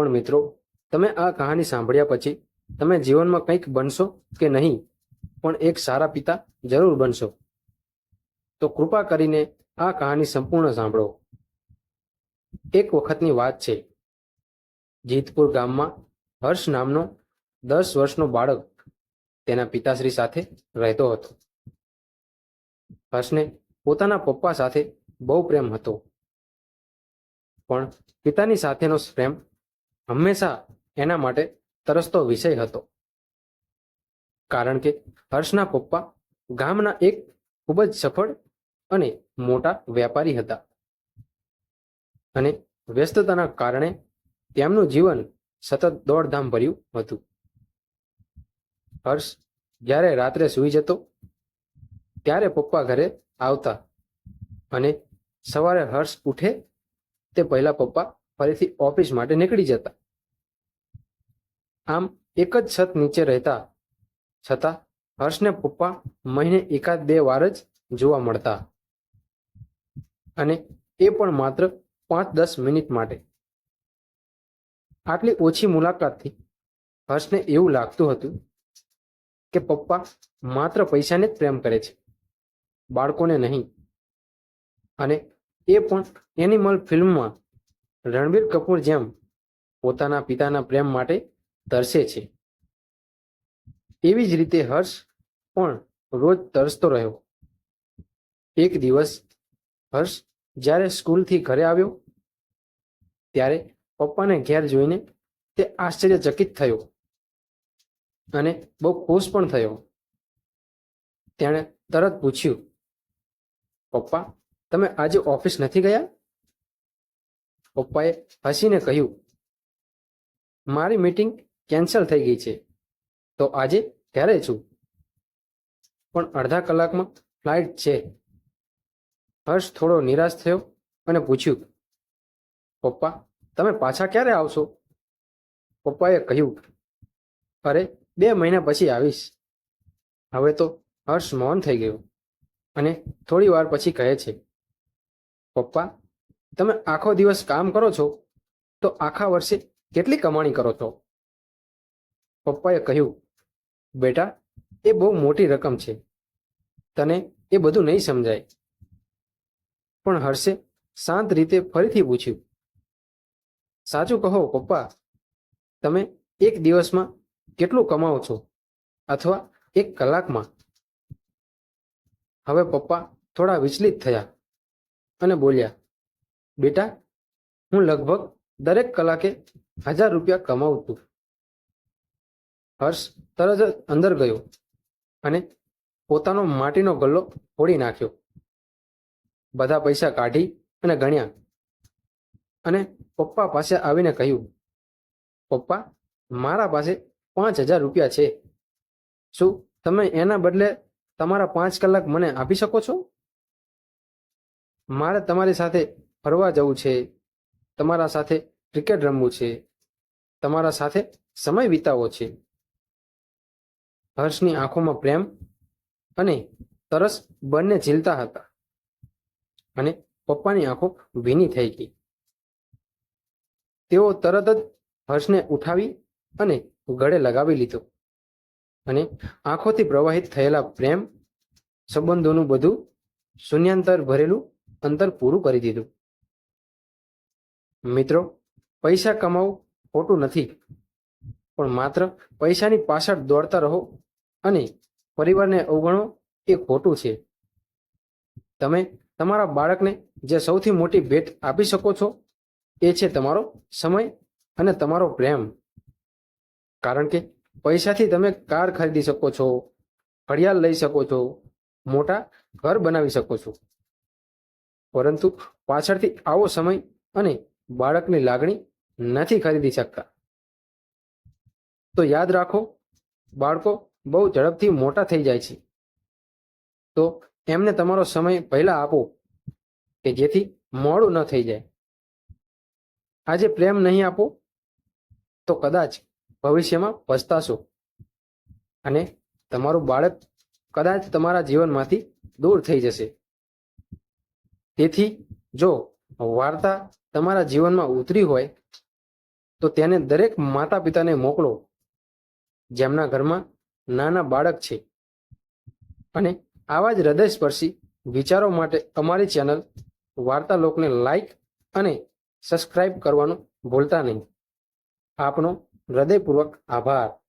પણ મિત્રો, તમે આ કહાની સાંભળ્યા પછી તમે જીવનમાં કંઈક બનશો કે નહીં, પણ એક સારા પિતા જરૂર બનશો. તો કૃપા કરીને આ કહાની સંપૂર્ણ સાંભળો. એક વખતની વાત છે. જીતપુર ગામમાં હર્ષ નામનો દસ વર્ષનો બાળક તેના પિતાશ્રી સાથે રહેતો હતો. હર્ષને પોતાના પપ્પા સાથે બહુ પ્રેમ હતો. પણ પિતાની સાથેનો પ્રેમ હંમેશા એના માટે તરસતો વિષય હતો. કારણ કે હર્ષના પપ્પા ગામના એક ખૂબ જ સફળ અને મોટા વેપારી હતા. અને વ્યસ્તતાના કારણે તેમનું જીવન સતત દોડધામ ભર્યું હતું. હર્ષ જ્યારે રાત્રે સૂઈ જતો, ત્યારે પપ્પા ઘરે આવતા અને સવારે હર્ષ ઉઠે તે પહેલા પપ્પા ફરીથી ઓફિસ માટે નીકળી જતા. આમ એક જ છત નીચે રહેતા, છતાં હર્ષને પપ્પા મહિને એકાદ બે વાર જ જોવા મળતા. અને એ પણ માત્ર પાંચ દસ મિનિટ માટે. આટલી ઓછી મુલાકાતથી હર્ષને એવું લાગતું હતું કે પપ્પા માત્ર પૈસાને જ પ્રેમ કરે છે, બાળકોને નહીં. અને એ પણ એનિમલ ફિલ્મમાં રણબીર કપૂર જેમ પોતાના પિતાના પ્રેમ માટે તરસે છે. એવી જ રીતે હર્ષ પણ રોજ તરસતો રહ્યો. એક દિવસ હર્ષ જ્યારે સ્કૂલથી ઘરે આવ્યો, ત્યારે પપ્પાને ઘેર જોઈને તે આશ્ચર્યચકિત થયો અને બહુ ખુશ પણ થયો. તેણે તરત પૂછ્યું, પપ્પા, તમે આજે ઓફિસ નથી ગયા? પપ્પાએ હસીને કહ્યું, મારી મીટિંગ કેન્સલ થઈ ગઈ છે. તો આજે ઘરે છું? પણ અડધા કલાકમાં ફ્લાઇટ છે. હર્ષ થોડો નિરાશ થયો અને પૂછ્યું, પપ્પા, તમે પાછા ક્યારે આવશો? પપ્પાએ કહ્યું, અરે, બે મહિના પછી આવીશ. હવે તો હર્ષ મૌન થઈ ગયો અને થોડી વાર પછી કહે છે, પપ્પા તમે આખો દિવસ કામ કરો છો, તો આખા વર્ષે કેટલી કમાણી કરો છો? પપ્પાએ કહ્યું, બેટા, એ બહુ મોટી રકમ છે. તને એ બધું નહીં સમજાય. પણ હર્ષે શાંત રીતે ફરીથી પૂછ્યું, સાચું કહો પપ્પા, તમે એક દિવસમાં કેટલું કમાવો છો? અથવા એક કલાકમાં? હવે પપ્પા થોડા વિચલિત થયા અને બોલ્યા બેટા, હું લગભગ દરેક કલાકે હજાર રૂપિયા કમાવું છું હર્ષ તરત જ અંદર ગયો અને પોતાનો માટીનો ગલ્લો ફોડી નાખ્યો. બધા પૈસા કાઢી અને ગણ્યા અને પપ્પા પાસે આવીને કહ્યું, પપ્પા, મારા પાસે પાંચ હજાર રૂપિયા છે. શું તમે એના બદલે તમારા પાંચ કલાક મને આપી શકો છો? મારે તમારી સાથે ફરવા જવું છે, તમારા સાથે ક્રિકેટ રમવું છે, તમારા સાથે સમય વિતાવવો છે. હર્ષની આંખોમાં પ્રેમ અને તરસ બંને ઝીલતા હતા અને પપ્પાની આંખો ભીની થઈ ગઈ. તેઓ તરત જ હર્ષને ઉઠાવી અને ગળે લગાવી લીધો અને આંખોથી પ્રવાહિત થયેલા પ્રેમ સંબંધોનું બધું શૂન્યાંતર ભરેલું અંતર પૂરું કરી દીધું. મિત્રો, પૈસા કમાવું ખોટું નથી, પણ માત્ર પૈસાની પાછળ દોડતા રહો અને પરિવારને અવગણો એ ખોટું છે. તમે તમારા બાળકને જે સૌથી મોટી ભેટ આપી શકો છો, એ છે તમારો સમય અને તમારો પ્રેમ. કારણ કે પૈસાથી તમે કાર ખરીદી શકો છો, ઘડિયાળ લઈ શકો છો, મોટા ઘર બનાવી શકો છો. પરંતુ પાછળથી આવો સમય અને બાળકની લાગણી નથી ખરીદી શકતા. તો યાદ રાખો, બાળકો બહુ ઝડપથી મોટા થઈ જાય છે. તો એમને તમારો સમય પહેલા આપો, કે જેથી મોડું ન થઈ જાય. આજે પ્રેમ નહીં આપો, તો કદાચ ભવિષ્યમાં પછતાશો અને તમારું બાળક કદાચ તમારા જીવનમાંથી દૂર થઈ જશે. તેથી જો વાર્તા તમારા જીવનમાં ઉતરી હોય, તો તેને દરેક માતા પિતાને મોકલો. જેમના ઘરમાં નાના બાળક છે. અને આવા જ હૃદયસ્પર્શી વિચારો માટે અમારી ચેનલ વાર્તા લોકને લાઈક અને સબસ્ક્રાઇબ કરવાનું ભૂલતા નહીં. આપનો હૃદયપૂર્વક આભાર.